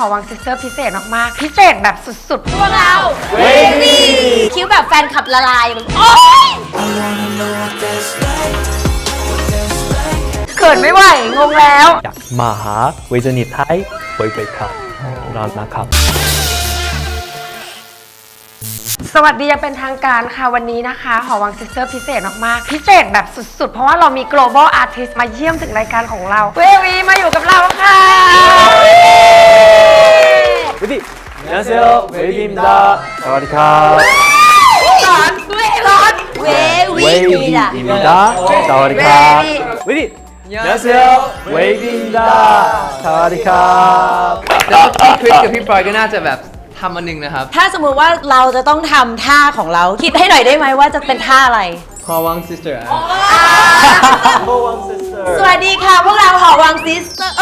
ขอวางซิสเตอร์พิเศษมากๆ พิเศษแบบสุดๆพวกเราเวทีคิ้วแบบแฟนขับละลายโอ๊ยเขินไม่ไหว งงแล้ว อยากมาหาเวจนิตไทยไว้ไปครับรานนะครับ สวัสดีอยังเป็นทางการค่ะวันนี้นะคะ หอวังซิสเตอร์พิเศษมากๆ พิเศษแบบสุดๆ เพราะว่าเรามี global artist มาเยี่ยมถึงรายการของเรา เววีมาอยู่กับเราค่ะ เวที안녕하세요เวที입니다สวัสดีครับ ร้อนเวร้อนเววี เวที ล่ะ 입니다สวัสดีครับเวที안녕하세요เวที입니다สวัสดีครับ แล้วพี่คริสกับพี่ปอยก็น่าจะแบบทำอันหนึงนะครับ ถ้าสมมุติว่าเราจะต้องทำท่าของเรา คิดให้หน่อยได้ไหมว่าจะเป็นท่าอะไร พอวังซิสเตอร์ ส วัสดีค่ะ พวกเราหอวังซิสเตอร์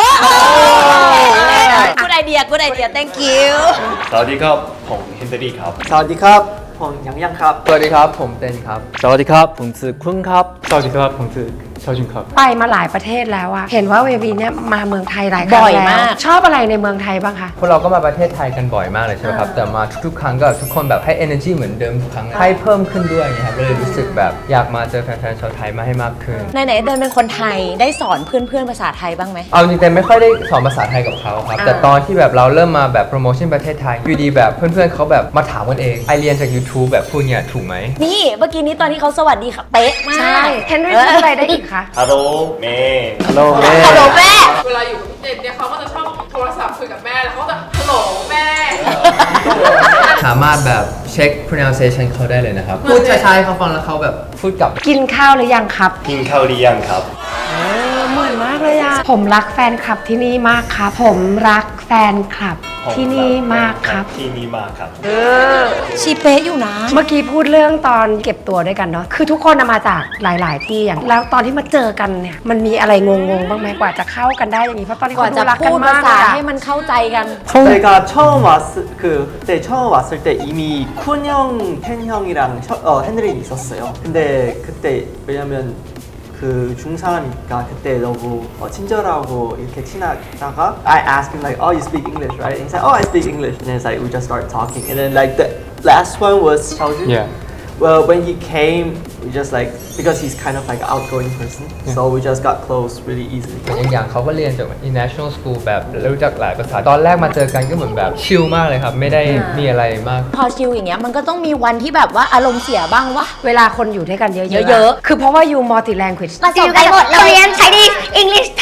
กูดไอเดียกูดไอเดีย thank you สวัสดีครับ ผมเฮนเดอรี่ครับ สวัสดีครับ ผมยังยังครับ สวัสดีครับ ผมเต้นครับ สวัสดีครับ ผมชื่อคุณครับ สวัสดีครับ ผมคือ ชาวจุนครับ ไปมาหลายประเทศแล้วอะเห็นว่าเววีเนี่ยมาเมืองไทยหลายครั้งบ่อยแล้วมาก ชอบอะไรในเมืองไทยบ้างคะ พวกเราก็มาประเทศไทยกันบ่อยมากเลยใช่ไหมครับ แต่มาทุกๆครั้งก็ทุกคนแบบให้ energy เหมือนเดิมทุกครั้ง ให้เพิ่มขึ้นด้วยอย่างเงี้ยครับเลยรู้สึกแบบอยากมาเจอแฟนๆชาวไทยมาให้มากขึ้น ไหนๆเดินเป็นคนไทยได้สอนเพื่อนๆภาษาไทยบ้างไหม เอาจริงๆเต้นไม่ค่อยได้สอนภาษาไทยกับเขาครับ แต่ตอนที่แบบเราเริ่มมาแบบโปรโมชั่นประเทศไทยอยู่ดีแบบเพื่อนๆเขาแบบมาถามกันเองไอเรียนจาก YouTube แบบพูดเนี่ยถูกไหม นี่เมื่อกี้นี้ตอนที่เขาสวัสดีค่ะเป๊ะมาก ใช่เฮนรี่พูดอะไรได้อีกคะ ฮัลโหลเมย์ฮัลโหลแม่ฮัลโหลแม่ เวลาอยู่กับพี่เจนเนี่ยเขาก็จะชอบโทรศัพท์คุยกับแม่แล้วเขาก็จะฮัลโหลแม่ สามารถแบบเช็ค pronunciation เขาได้เลยนะครับ พูดช้าๆให้เขาฟังแล้วเขาแบบพูดกลับ กินข้าวหรือยังครับ กินข้าวหรือยังครับ เหมือนมากเลยอะผมรักแฟนคลับที่นี่มากครับ ผมรักแฟนคลับที่นี่มากครับ ที่นี่มากครับ ชีเป๊ะอยู่นะ เมื่อกี้พูดเรื่องตอนเก็บตัวด้วยกันเนาะ คือทุกคนน่ะมาจากหลาย ๆ ที่อย่างแล้วตอนที่มาเจอกันเนี่ย มันมีอะไรงง ๆ บ้างไหมกว่าจะเข้ากันได้อย่างนี้ เพราะตอนนี้ ก่อน เขา จะ ดูรักกั พู น ดภาม าก ษา เลยอะ ให้มันเข้าใจกัน 제가 처음 왔을 그 그때 처음 왔을 때 이미 쿤형 팬형이랑 셔, 어, 핸드링이 있었어요. 근데 그때 왜냐면 그 중사니까 그때 너무 어, 친절하고 이렇게 친하다가 I asked him like, oh you speak English, right? And he said, oh I speak English. And then it's like we just start talking. And then like the last one was Xiaojun. Yeah. Well, when he came, we just like because he's kind of like an outgoing person, so we just got close really easily. อย่างอย่างเขาก็เรียนจาก international school แบบรู้จักหลายภาษาตอนแรกมาเจอกันก็เหมือนแบบชิลมากเลยครับ ไม่ได้มีอะไรมาก พอชิลอย่างเงี้ยมันก็ต้องมีวันที่แบบว่าอารมณ์เสียบ้างวะเวลาคนอยู่ด้วยกันเยอะๆเยอะๆคือเพราะว่าอยู่ multi language มาสอนกันหมดเราเรียนไทยดี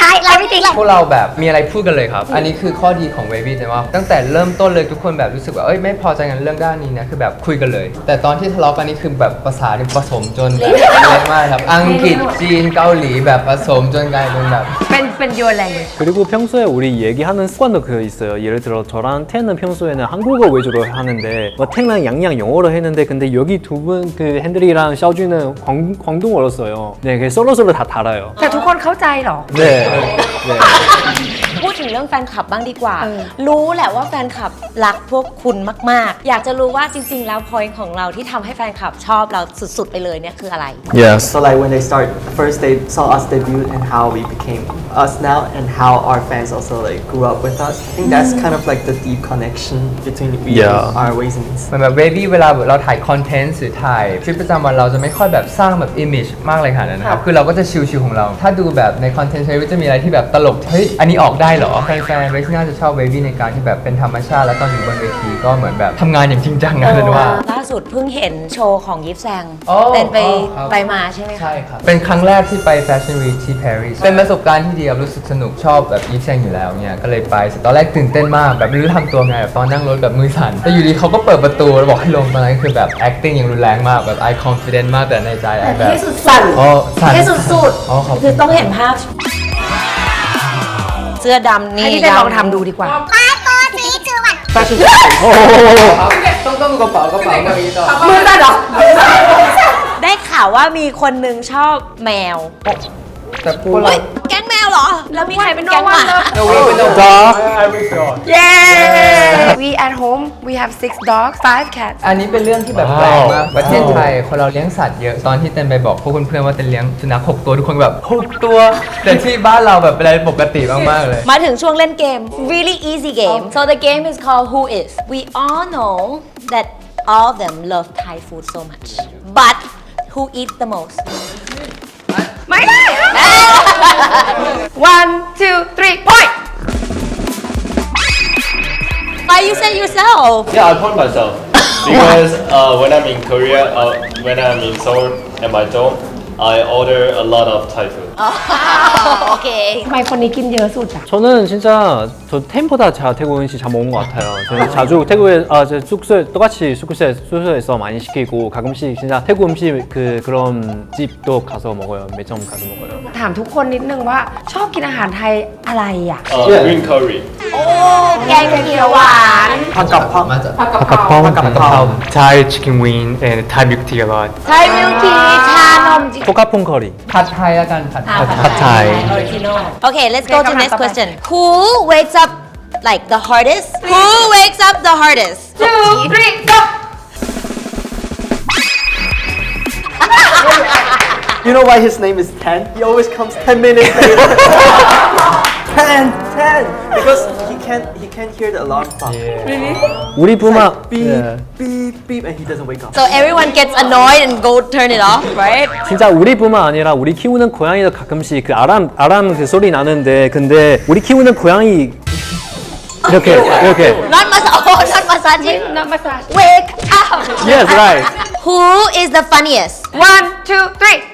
อังกฤษไทยอะไรไม่ติด พวกเราแบบมีอะไรพูดกันเลยครับ อันนี้คือข้อดีของเววีแต่ว่า ตั้งแต่เริ่มต้นเลยทุกคนแบบรู้สึกว่า เอ้ยไม่พอใจกันเรื่องด้านนี้นะ คือแบบคุยกันเลย แต่ตอนที่ทะเลาะกันนี่คือแบบภาษาเนี่ยผสมจนแบบเละมากครับ อังกฤษจีนเกาหลีแบบผสมจนกลายเป็นแบบ เป็นเป็น your language 그리고 평소에 우리 얘기하는 습관도 그 있어요. 예를 들어 저랑 텐은 평소에는 한국어 위주로 하는데 뭐 텐랑 양양 영어로 했는데 근데 여기 두 분 그 핸들이랑 샤오주는 광, 광동어로 써요. 네, 그게 썰어썰어 다 달아요. แต่ทุกคนเข้าใจเหรอ 네. 네. พูดถึงเรื่องแฟนคลับบ้างดีกว่าเออรู้แหละว่าแฟนคลับรักพวกคุณมาก ๆ อยากจะรู้ว่าจริง ๆ แล้วพอยของเราที่ทำให้แฟนคลับชอบเราสุด ๆ ไปเลยเนี่ยคืออะไร Yes. So like when they start, first they saw us debut and how we became us now, and how our fans also like grew up with us. I think that's kind of like the deep connection between we Yeah. our ways and เหมือนแบบเวบี้เวลาเราถ่ายคอนเทนต์หรือถ่ายชีวิตประจำวันเราจะไม่ค่อยแบบสร้างแบบอิมเมจมากเลยขนาดนั้นนะครับ คือเราก็จะชิลๆของเรา ถ้าดูแบบในคอนเทนต์ชีวิตจะมีอะไรที่แบบตลก เฮ้ย อันนี้ออกได้เหรอแฟนๆเวทีน่าจะชอบเวบี้ในการที่แบบเป็นธรรมชาติ แล้วตอนอยู่บนเวทีก็เหมือนแบบทำงานอย่างจริงจังนะเป็นว่า ล่าสุดเพิ่งเห็นโชว์ของยิปแซงอ๋อเต้นไปอ๋อครับ ไปมาใช่ไหมคะ ใช่ครับ เป็นครั้งแรกที่ไปแฟชั่นวีคที่ปารีสเป็นประสบการณ์ที่ดีครับรู้สึกสนุกชอบแบบยีเซงอยู่แล้วเนี่ยก็เลยไปตอนแรกตื่นเต้นมากแบบไม่รู้ทำตัวไงแบบตอนนั่งรถแบบมือสั่นแต่อยู่ดีเขาก็เปิดประตูแล้วบอกให้ลงตอนนั้นคือแบบ acting อย่างรุนแรงมากแบบ I confident มากแต่ในใจ I แบบที่สุดสั่น อ๋อสั่น ที่สุดอ๋อขอบๆคุคือณต้องเห็นภาพ เสื้อดำนี่ให้พี่เต้นลองทำดูดีกว่าต้องต้องดูกระเป๋ากระเป๋ากับอีต่อมือได้เหรอได้ข่าวว่ามีคนหนึ่งชอบแมวแต่พวกเราเฮ้ย แก๊งแมวเหรอแล้วมีใครเป็นแก๊งหมา No we we know Dog. Yeah we at home we have six dogs five cats อันนี้เป็นเรื่องที่แบบแปลกมาก ประเทศไทยคนเราเลี้ยงสัตว์เยอะ ตอนที่เต้นไปบอกพวกเพื่อนๆว่าเต้นเลี้ยงสุนัขหกตัวทุกคนแบบหกตัว แต่ที่บ้านเราแบบเป็นอะไรปกติมากๆเลย มาถึงช่วงเล่นเกม really easy game so the game is called Who Is we all know that all of them love Thai food so much but who eats the most ไม่ได้ one two three point! Why you say yourself. Yeah, I point myself. Because uh, when I'm in Korea, uh, when I'm in Seoul at my dorm, I order a lot of Thai food. โอเค ทำไมคนนี้กินเยอะสุดอ่ะ 저는 진짜 저 템보다 잘 태국 음식 잘 먹는 것 같아요. 저는 자주 태국에 아, 제 숙소에 똑같이 숙소에 숙소에서 많이 시키고 가끔씩 진짜 태국 음식 그 그런 집도 가서 먹어요. 매점 가서 먹어요. ถามทุกคนนิดนึงว่าชอบกินอาหารไทยอะไรอ่ะ Uh, green curry. แกงเขียวหวาน 바깥파 มาจาก ผักกะเพรา 바깥파 Thai chicken wing and Thai milk tea a lot. ไทยมิลทีชานมจี 포카폰 커리. ผัดไทยแล้วกันผัดไทย ผัดไทย original Okay let's go to คำถาม next ต่อไป question Who wakes up like the hardest Who wakes up the hardest two three go You know why his name is 10? He always comes 10 minutes later. 10, 10. Because he can't he can't hear the alarm clock. Really? 우리 부마 Beep, 예. beep, beep, and he doesn't wake up. So everyone gets annoyed and go turn it off, right? 진짜 우리뿐만 아니라 우리 키우는 고양이도 가끔씩 그 아람 아람 그 소리 나는데 근데 우리 키우는 고양이 이렇게 이렇게 Not mas oh, not massaging. Not massage. Wake up. yes right Who is the funniest? One, two, three.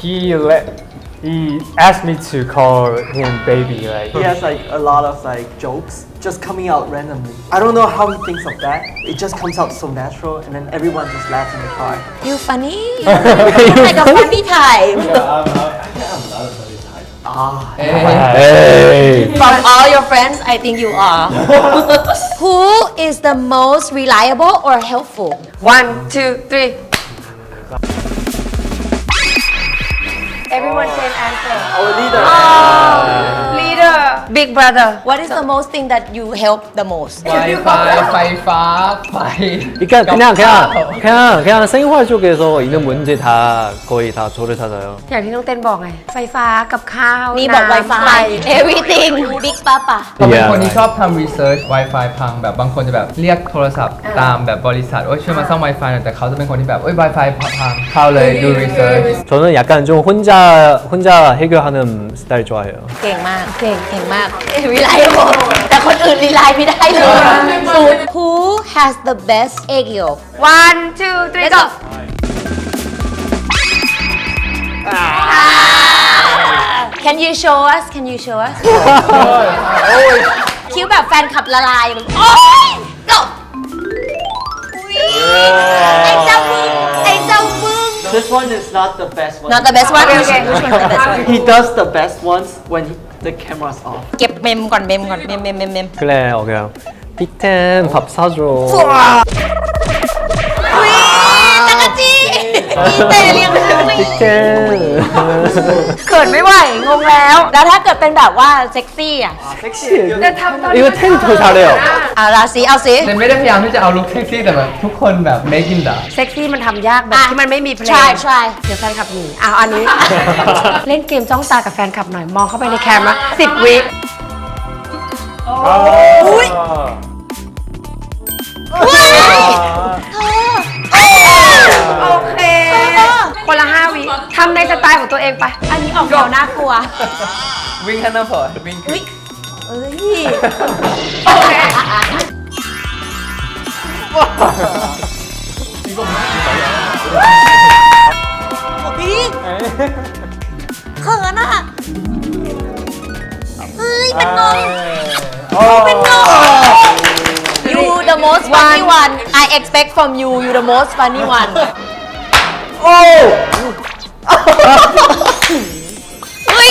He let he asked me to call him baby. Like. He has like a lot of like jokes just coming out randomly. I don't know how he thinks of that. It just comes out so natural, and then everyone just laughs in the car. You funny? You like a funny type. Ah, 에이 From all your friends I think you are. Who is the most reliable or helpful? One two three everyone can answer our leader. leader big brother What is the most thing that you help the most ไฟฟ้าไฟฟ้าไฟ 그러니까 그냥 그냥 그냥 그냥 생활 쪽에서 있는 문제 다 거의 다 저를 찾아요 อย่างที่น้องเต้นบอกไง ไฟฟ้ากับข้าว นี่บอก ำ Wi-Fi everything Big Papa เขาเป็น Yeah. คนที่ชอบทำ research Wi-Fi พังแบบบางคนจะแบบเรียกโทรศัพท์ตามแบบบริษัทโอ้ยช่วยมาซ่อม Wi-Fi หน่อยแต่เขาจะเป็นคนที่แบบโอ้ย Wi-Fi พังเข้าเลยดู research 저는 약간 좀 혼자 혼자 해결하는 스타일 좋아해요 เก่งมาก เก่งเก่งมาก reliable แต่คนอื่น rely ไม่ได้เลยสูตร Who has the best egg yolk one two three Let's go go Can you show us Can you show us คิ้วแบบแฟนขับละลายแบบโอ๊ย go อุ๊ยไอ้เจ้ามึงไอ้เจ้ามึง This one is not the best one. not the best one Okay, okay. which one's the best one He does the best ones when he, the camera's off. เก็บเมมก่อนเมมก่อนเมมเมมเมมเมม 그래 어그냥 빅텐 밥 사줘 อีเตเรียกชื่อไม่ 빅텐 เขินไม่ไหว งงแล้ว แล้วถ้าเกิดเป็นแบบว่าเซ็กซี่อ่ะ Sexy. จะทำตอน 이거 텐 더 잘해요 อ่ะราศีเอาสิ เซนไม่ได้พยายามที่จะเอาลุคเซ็กซี่แต่แบบทุกคนแบบ make in the เซ็กซี่มันทำยากแบบ อ่ะ ที่มันไม่มีเพลง try try เดี๋ยวแฟนคลับหนีอ้าวอันนี้ เล่นเกมจ้องตากับแฟนคลับหน่อย มองเข้าไปในแคมป์สิบวิ อุ้ยเธ ทำในสไตล์ของตัวเองไป อันนี้ออกแนวน่ากลัว วิ่งแค่นั้นพอวิ่งอุ้ยเอ้ย โอเคอุ๊ยเขินอะเฮ้ย เป็นงงเป็นงง You the most funny one I expect from you you the most funny one เฮ้ย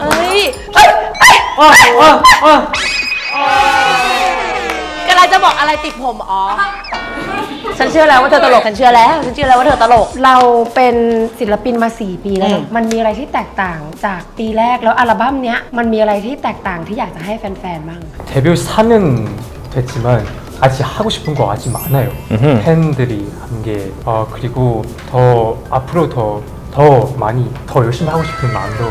เอ้ยเอ้ยกำลังจะบอกอะไรติดผมอ๋อ ฉันเชื่อแล้วว่าเธอตลก ฉันเชื่อแล้ว ฉันเชื่อแล้วว่าเธอตลก เราเป็นศิลปินมา 4 ปีแล้ว อืม มันมีอะไรที่แตกต่างจากปีแรกแล้วอัลบั้มเนี้ยมันมีอะไรที่แตกต่างที่อยากจะให้แฟนๆบ้าง 데뷔 4년 됐지만 아직 하고 싶은 거 아직 많아요. 음흠. 팬들이 한 게, 어, 그리고 더 앞으로 더, 더 많이 더 열심히 하고 싶은 마음도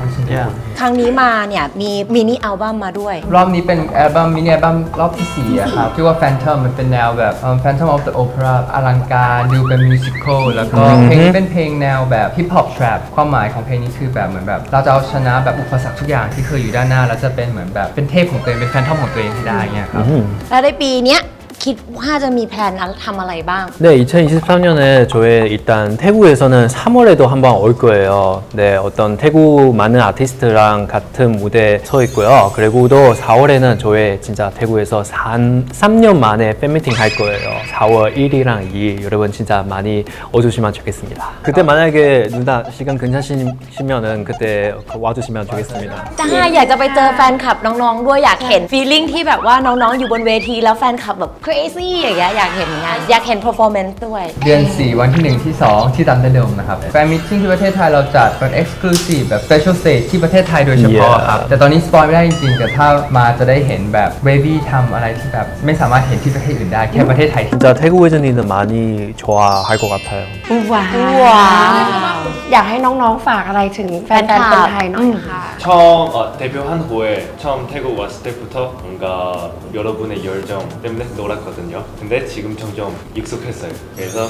당신들 Yeah. ครั้งนี้มาเนี่ย มีมินิอัลบั้มมาด้วย รอบนี้เป็นอัลบั้มมินิอัลบั้มรอบที่ 4อะครับชื่อว่า Phantom มันเป็นแนวแบบเอิ่ม Phantom of the Opera อลังการดูเป็นมิวสิควลแล้วก็เพลงนี้เป็นเพลงแนวแบบฮิปฮอปทร p ความหมายของเพลงนี้คือแบบเหมือนแบบ เราจะเอาชนะแบบอุปสรรคทุกอย่างที่เคยอยู่ด้านหน้า แล้วจะเป็นเหมือนแบบเป็นเทพของตัวเองเป็นแฟนทอมของตัวเองให้ได้เงี้ยครับ แล้วในปีเนี้ย คิดว่าจะมีแพลนทำอะไรบ้าง 네, 2023년에 저희 일단 태국에서는 3월에도 한번 올 거예요. 네, 어떤 태국 많은 아티스트랑 같은 무대에 서 있고요. 그리고 또 4월에는 저희 진짜 태국에서 3, 3년 만에 팬미팅 할 거예요. 4월 1일이랑 2일 여러분 진짜 많이 와주시면 좋겠습니다. 그때 만약에 누나 시간 괜찮으시면은 그때 와주시면 좋겠습니다. จ้าอยากจะไปเจอแฟนคลับน้องๆ ด้วยอยากเห็นฟีลลิ่งที่แบบว่าน้องๆ อยู่บนเวทีแล้วแฟนคลับแบบ crazy อย่างเงี้ยอยากเห็นงานอยากเห็น performance ด้วย เดือน 4 วันที่ 1 ที่ 2 ที่ดัมเดอร์โดมนะครับ แฟนมิทติ้งที่ประเทศไทยเราจัดเป็น exclusive แบบ special stage ที่ประเทศไทยโดยเฉพาะ Yeah. ครับ แต่ตอนนี้สปอยไม่ได้จริงๆ แต่ถ้ามาจะได้เห็นแบบเ a บี้ทำอะไรที่แบบ ไม่สามารถเห็นที่ประเทศอื่นได้ แค่ประเทศไทยที่ 진짜 태국 회전이는 많이 좋아할 것 같아요. ว้าว ว้าว อยากให้น้องๆฝากอะไรถึงแฟนๆคนไทยหน่อยค่ะ 처음 어, 데뷔한 후에 처음 태국 왔을 때부터 뭔가 여러분의 열정 때문에 놀았거든요. 근데 지금 점점 익숙했어요. 그래서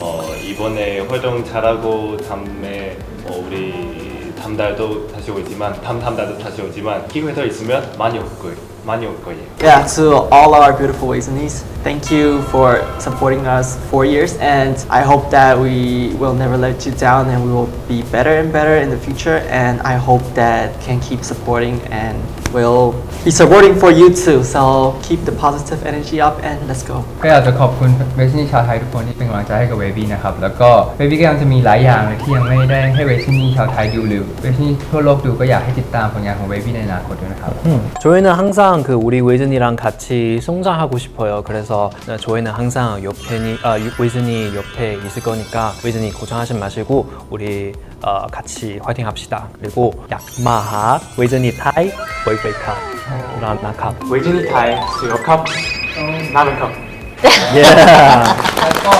어, 이번에 활동 잘하고 다음에 어, 우리 담달도 다시 오지만 다음 담달도 다시 오지만 기회가 더 있으면 많이 올 거예요. 많이 올 거예요. Yeah, to all our beautiful Wazenis, thank you for supporting us for years, and I hope that we will never let you down, and we will be better and better in the future. And I hope that can keep supporting, and will be supporting for you too. So keep the positive energy up, and let's go. ก็อยากจะขอบคุณเวสนี่ชาวไทยทุกคนที่เป็นกำลังใจให้กับเวบี้นะครับ แล้วก็เวบี้ก็ยังจะมีหลายอย่างเลยที่ยังไม่ได้ให้เวสนี่ชาวไทยดูหรือเวสนี่ทั่วโลกดูก็อยากให้ติดตามผลงานของเวบี้ในอนาคตด้วยนะครับ 음, 저희는 항상 그 우리 웨이즌이랑 같이 성장하고 싶어요. 그래서 저희는 항상 옆에니 아 웨이즌이 옆에 있을 거니까 웨이즌이 고정하지 마시고 우리 어, 같이 화이팅 합시 다. 그리고 약마하 웨즈니 타이 웨이웨이카 라나카 เวจินิไทยเสือครับน่าเป็นครับ 예. แล้วก็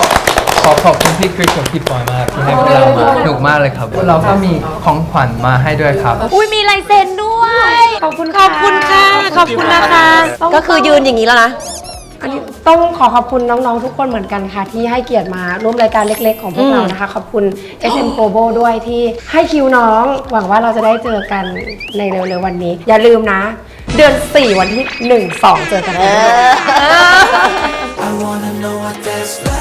ขอขอบคุณพี่คริสกับพี่ปอยมากที่ให้พวกเรามาสนุกมากเลยครับพวกเราก็มีของขวัญมาให้ด้วยครับ อุ้ยมีลายเซ็นด้วย ขอบคุณขอบคุณค่ะ ขอบคุณนะคะ ก็คือยืนอย่างนี้แล้วนะ อันนี้ต้องขอขอบคุณน้องๆทุกคนเหมือนกันค่ะ ที่ให้เกียรติมาร่วมรายการเล็ก ๆ ของพวกเรานะคะ ขอบคุณ SM Global ด้วยที่ให้คิวน้อง หวังว่าเราจะได้เจอกันในเร็วๆวันนี้ อย่าลืมนะ เดือน 4 วันที่ 1 2 เจอกันนะ I wanna know what that's like.